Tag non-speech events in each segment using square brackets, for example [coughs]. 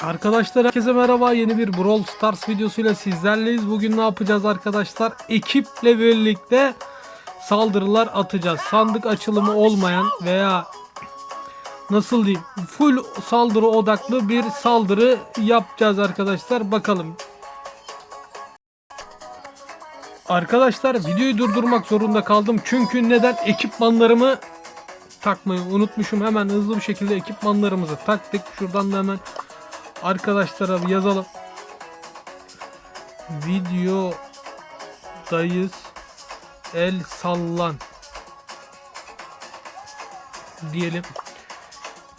Arkadaşlar herkese merhaba. Yeni bir Brawl Stars videosuyla sizlerleyiz. Bugün ne yapacağız arkadaşlar? Ekiple birlikte saldırılar atacağız. Sandık açılımı olmayan veya nasıl diyeyim full saldırı odaklı bir saldırı yapacağız arkadaşlar. Bakalım. Arkadaşlar videoyu durdurmak zorunda kaldım. Çünkü neden? Ekipmanlarımı takmayı unutmuşum. Hemen hızlı bir şekilde ekipmanlarımızı taktık. Şuradan da hemen arkadaşlara yazalım. Videodayız. El sallan. Diyelim.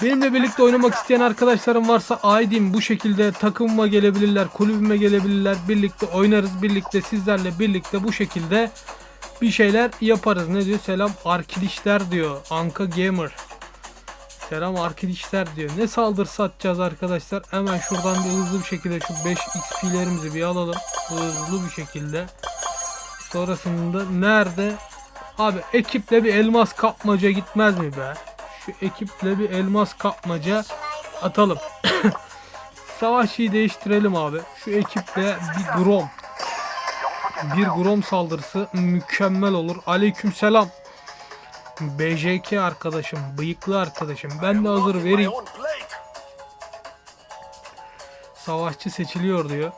Benimle birlikte oynamak isteyen arkadaşlarım varsa ID'm bu şekilde takımıma gelebilirler, kulübüme gelebilirler. Birlikte oynarız, birlikte sizlerle birlikte bu şekilde bir şeyler yaparız. Ne diyor? Selam arkadaşlar diyor. Anka Gamer. Selam arkadaşlar diyor. Ne saldırısı atacağız arkadaşlar? Hemen şuradan bir hızlı bir şekilde şu 5 XP'lerimizi bir alalım. Hızlı bir şekilde. Sonrasında nerede? Abi ekiple bir elmas kapmaca gitmez mi be? Şu ekiple bir elmas kapmaca atalım. [coughs] Savaşçıyı değiştirelim abi. Şu ekiple bir grom. Bir grom saldırısı mükemmel olur. Aleykümselam. BJK arkadaşım, bıyıklı arkadaşım. Ben de hazır vereyim. Savaşçı seçiliyor diyor.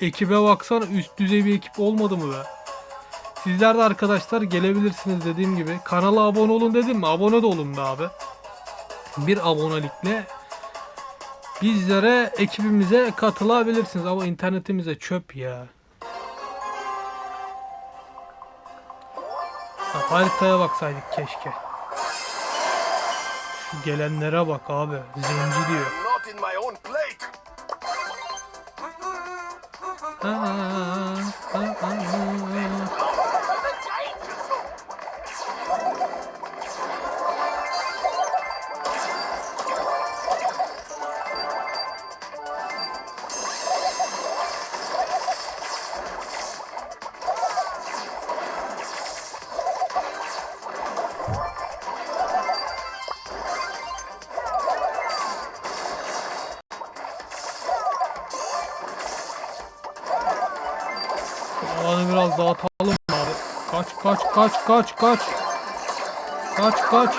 Ekibe baksana üst düzey bir ekip olmadı mı be? Sizler de arkadaşlar gelebilirsiniz dediğim gibi. Kanala abone olun dedim mi? Abone de olun be abi. Bir abonelikle bizlere ekibimize katılabilirsiniz ama internetimize çöp ya. Haritaya baksaydık keşke. Şu gelenlere bak abi. Zenci diyor. Not dağıtalım abi. Kaç kaç kaç kaç kaç. Kaç kaç.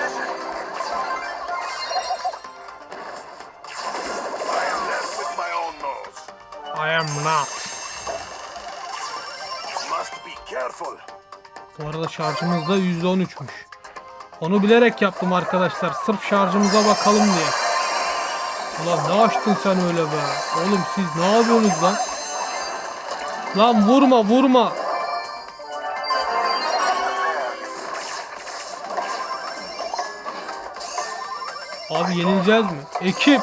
I am not. Must be careful. Bu arada şarjımız da %13'müş. Onu bilerek yaptım arkadaşlar. Sırf şarjımıza bakalım diye. Ulan ne açtın sen öyle be? Oğlum siz ne yapıyorsunuz lan? Lan vurma vurma. Abi yenileceğiz mi? Ekip.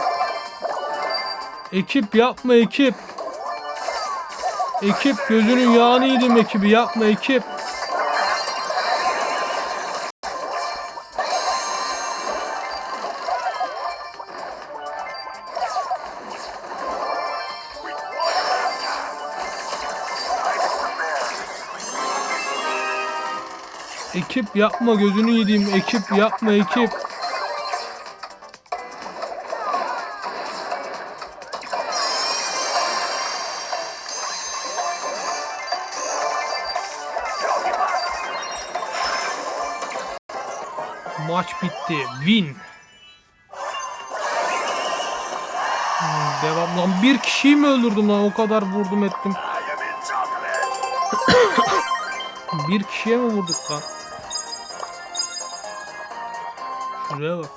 Ekip yapma ekip. Ekip gözünün yağını yedim ekibi yapma ekip. Ekip yapma gözünü yediğim ekip yapma ekip. Win. Hmm, Devam lan bir kişiyi mi öldürdüm lan o kadar vurdum ettim. [coughs] Bir kişiye mi vurduk lan? Şuraya bak.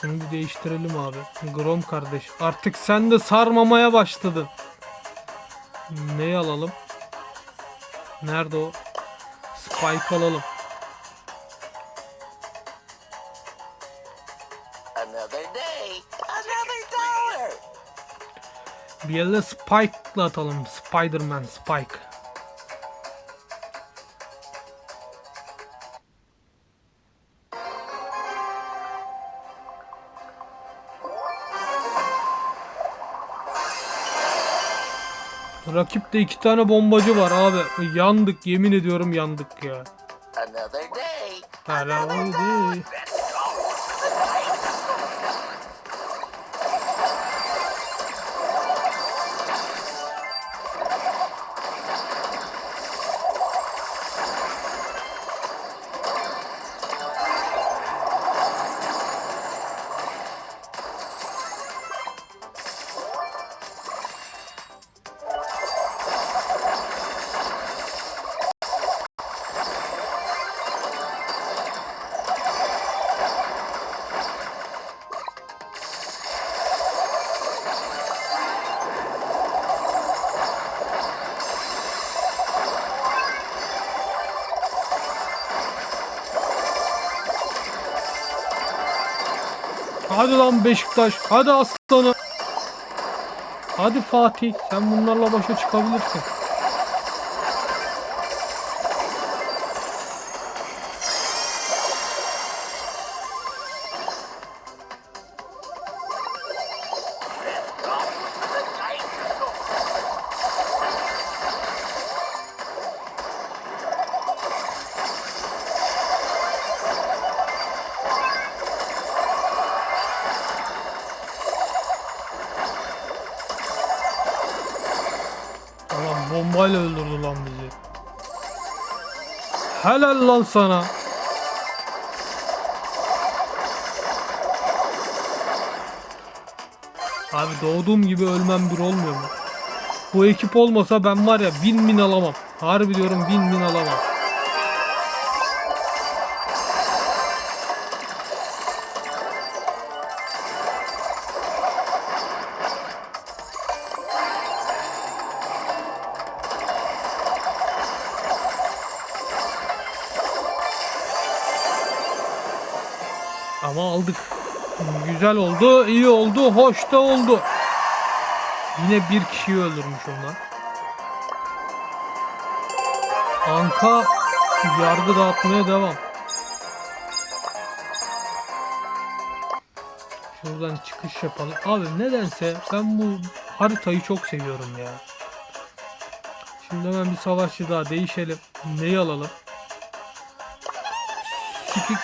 Şunu bir değiştirelim abi. Grom kardeş. Artık sen de sarmamaya başladın. Neyi alalım? Nerede o? Spike alalım. Another day, another dollar. Bir yerde Spike'la atalım. Spider-Man Spike. Rakipte iki tane bombacı var abi. Yandık yemin ediyorum yandık ya. Another day. Hello day. Hadi lan Beşiktaş. Hadi aslanım. Hadi Fatih. Sen bunlarla başa çıkabilirsin. Bombayla öldürdü lan bizi. Helal lan sana. Abi doğduğum gibi ölmem bir olmuyor mu? Bu ekip olmasa ben var ya bin bin alamam. Harbi diyorum bin bin alamam. Ama aldık. Güzel oldu, iyi oldu, hoş da oldu. Yine bir kişiyi öldürmüş onlar. Anka yargı dağıtmaya devam. Şuradan çıkış yapalım. Abi nedense ben bu haritayı çok seviyorum ya. Şimdi hemen bir savaşçı daha değişelim. Neyi alalım? Sikik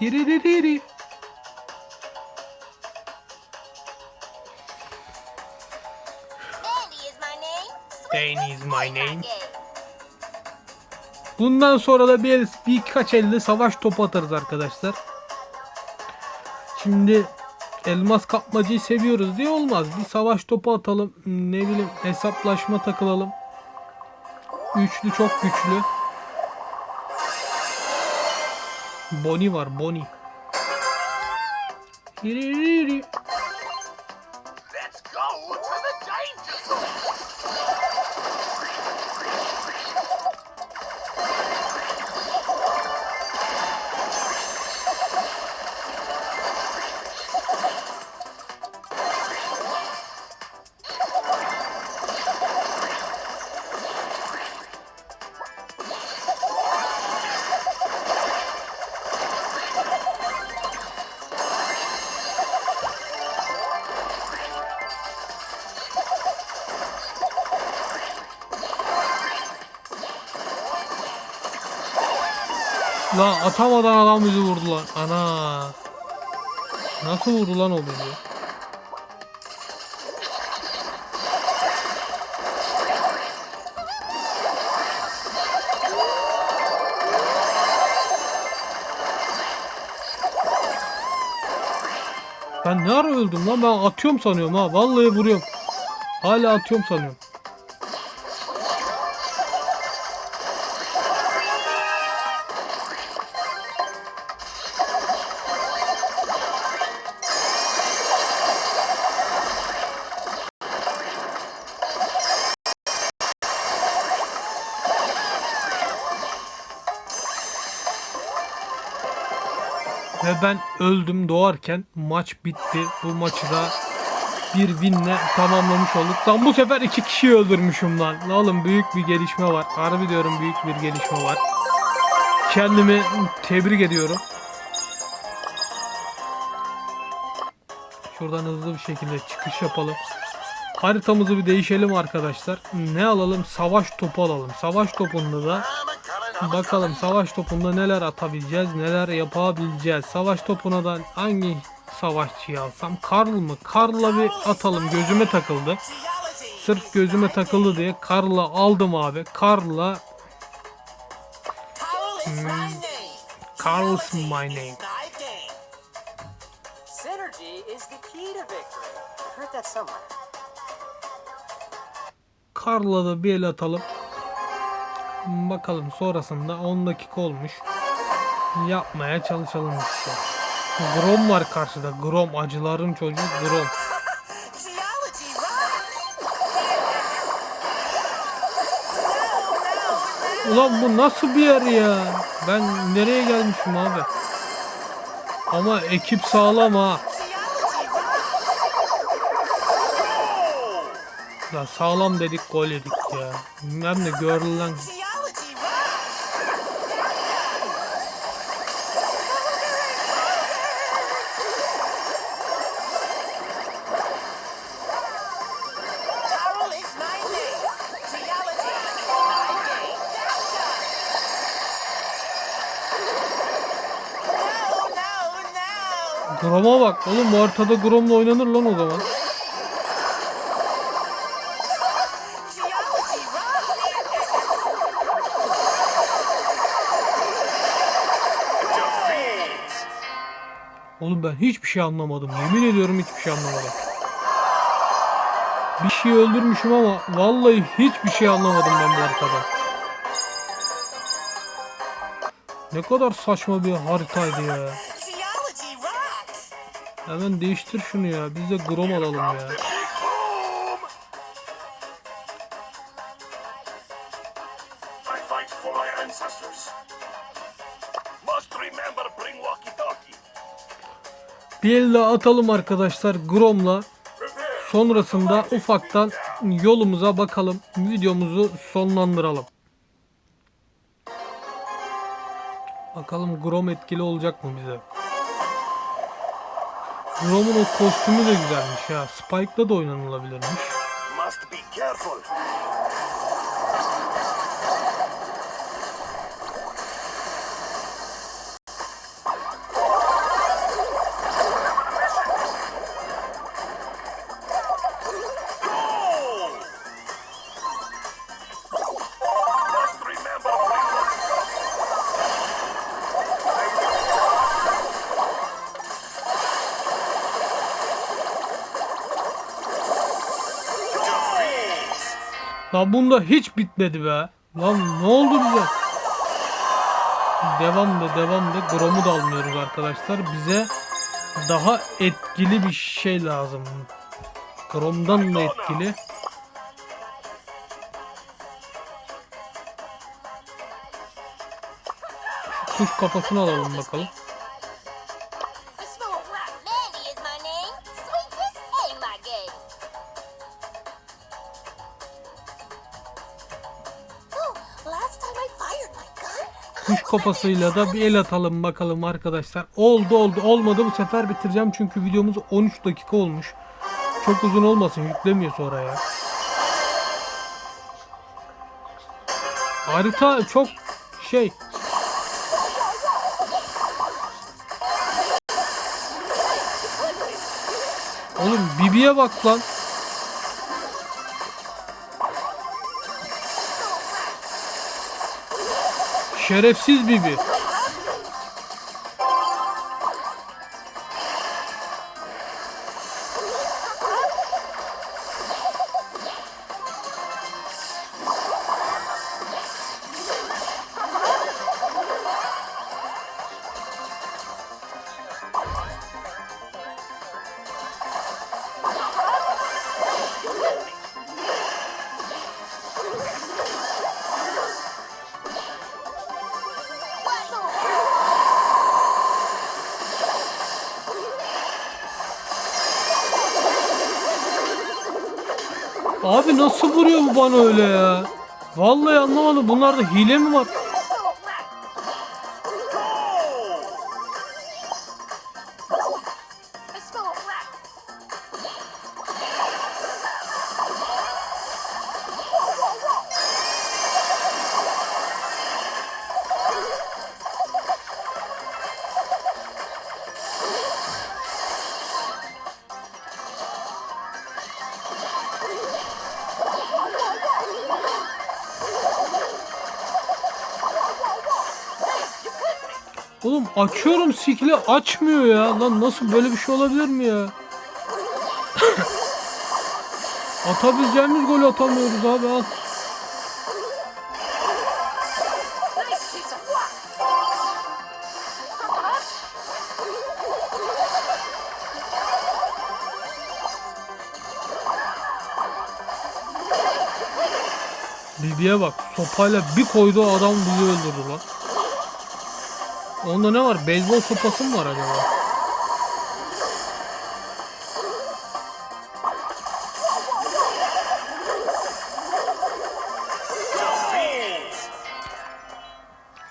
diriririri. Dandy is my name. Danny is my name. Gay. Bundan sonra da bir birkaç elde savaş topu atarız arkadaşlar. Şimdi elmas kapmacayı seviyoruz diye olmaz. Bir savaş topu atalım. Ne bileyim hesaplaşma takılalım. Üçlü çok güçlü. Boni var Boni. Lan atamadan adam bizi vurdu lan. Ana. Nasıl vurdu lan o bizi? Ben ne ara öldüm lan? Ben atıyorum sanıyorum ha. Vallahi vuruyorum. Hala atıyorum sanıyorum. Ve ben öldüm doğarken maç bitti. Bu maçı da bir winle tamamlamış olduk. Lan bu sefer iki kişiyi öldürmüşüm lan. Lan Oğlum büyük bir gelişme var. Harbi diyorum büyük bir gelişme var. Kendimi tebrik ediyorum. Şuradan hızlı bir şekilde çıkış yapalım. Haritamızı bir değişelim arkadaşlar. Ne alalım? Savaş topu alalım. Savaş topunda da Bakalım savaş topunda neler atabileceğiz, neler yapabileceğiz. Savaş topuna da hangi savaşçıyı alsam? Karl mı? Karl'la bir atalım. Gözüme takıldı. Sırf gözüme takıldı diye Karl'la aldım abi. Karl'la Carl's my name. Karl'la da bir el atalım. Bakalım sonrasında 10 dakika olmuş. Yapmaya çalışalım işte. Grom var karşıda. Grom acıların çocuğu Grom. Ulan bu nasıl bir yer ya? Ben nereye gelmişim abi? Ama ekip sağlam ha. Ya sağlam dedik gol yedik ya. Hem de görülen Grom'a bak oğlum bu haritada Grom'la oynanır lan o zaman. Oğlum ben hiçbir şey anlamadım. Yemin ediyorum hiçbir şey anlamadım. Bir şey öldürmüşüm ama vallahi hiçbir şey anlamadım ben bu haritada. Ne kadar saçma bir haritaydı ya. Hemen değiştir şunu ya. Biz de Grom alalım ya. Daha atalım arkadaşlar Grom'la. Sonrasında ufaktan yolumuza bakalım. Videomuzu sonlandıralım. Bakalım Grom etkili olacak mı bize? Grom'un o kostümü de güzelmiş ya. Spike'la da oynanılabilirmiş. Lan bunda hiç bitmedi be. Lan ne oldu bize? Devam da devam da Grom'u da almıyoruz arkadaşlar. Bize daha etkili bir şey lazım. Grom'dan da etkili. Kuş kafasını alalım bakalım. Kafasıyla da bir el atalım bakalım arkadaşlar. Oldu oldu olmadı bu sefer bitireceğim çünkü videomuz 13 dakika olmuş. Çok uzun olmasın yüklemiyor sonra ya. Harita çok şey. Oğlum Bibi'ye bak lan. Şerefsiz Bibi. Abi nasıl vuruyor bu bana öyle ya? Vallahi anlamadım. Bunlarda hile mi var? Oğlum açıyorum sikli açmıyor ya. Lan nasıl böyle bir şey olabilir mi ya? [laughs] Atabileceğimiz golü atamıyoruz abi rock. Abiye bak sopayla bir koydu adam bizi öldürdü lan. Onda ne var? Beyzbol sopası mı var acaba?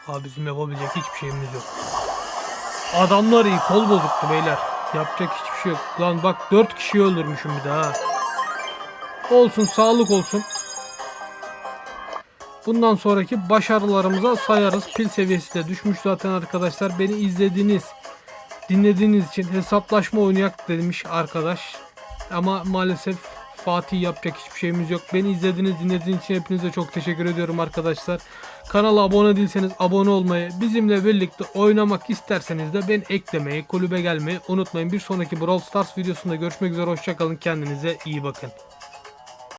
Abi bizim yapabilecek hiçbir şeyimiz yok. Adamlar iyi kol bozuktu beyler. Yapacak hiçbir şey yok. Lan bak 4 kişi öldürmüşüm bir daha. Olsun sağlık olsun. Bundan sonraki başarılarımıza sayarız. Pil seviyesi de düşmüş zaten arkadaşlar. Beni izlediğiniz, dinlediğiniz için hesaplaşma oynayak demiş arkadaş. Ama maalesef Fatih yapacak hiçbir şeyimiz yok. Beni izlediğiniz, dinlediğiniz için hepinize çok teşekkür ediyorum arkadaşlar. Kanala abone değilseniz abone olmayı, bizimle birlikte oynamak isterseniz de beni eklemeyi, kulübe gelmeyi unutmayın. Bir sonraki Brawl Stars videosunda görüşmek üzere. Hoşçakalın. Kendinize iyi bakın.